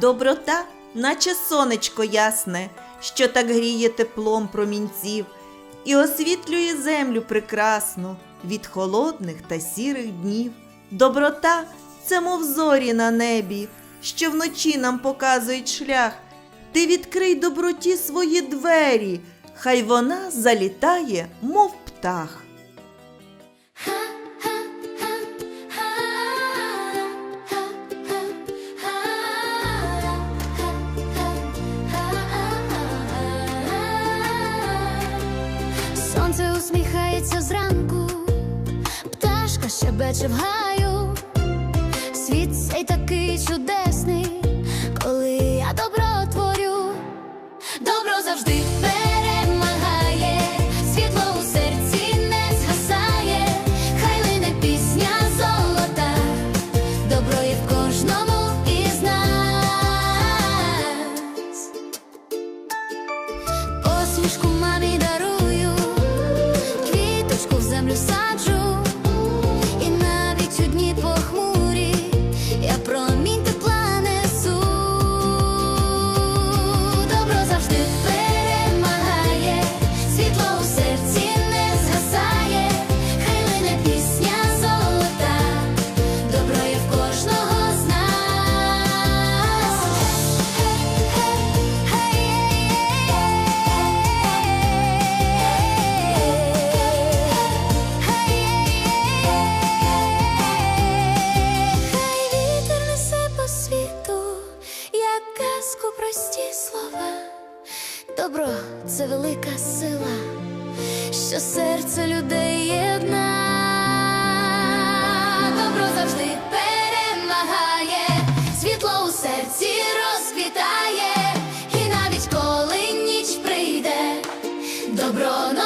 Доброта, наче сонечко ясне, що так гріє теплом промінців і освітлює землю прекрасну від холодних та сірих днів. Доброта це мов зорі на небі, що вночі нам показують шлях. Ти відкрий доброті свої двері, хай вона залітає, мов птах. Щебече в гаю. Світ цей такий чудесний, коли я добро творю. Добро завжди перемагає, світло у серці не згасає, хай лине пісня золота, добро в кожному із нас. Мамі казку прості слова, добро це велика сила, що серце людей єдна, добро завжди перемагає, світло у серці розквітає, і навіть коли ніч прийде, добро.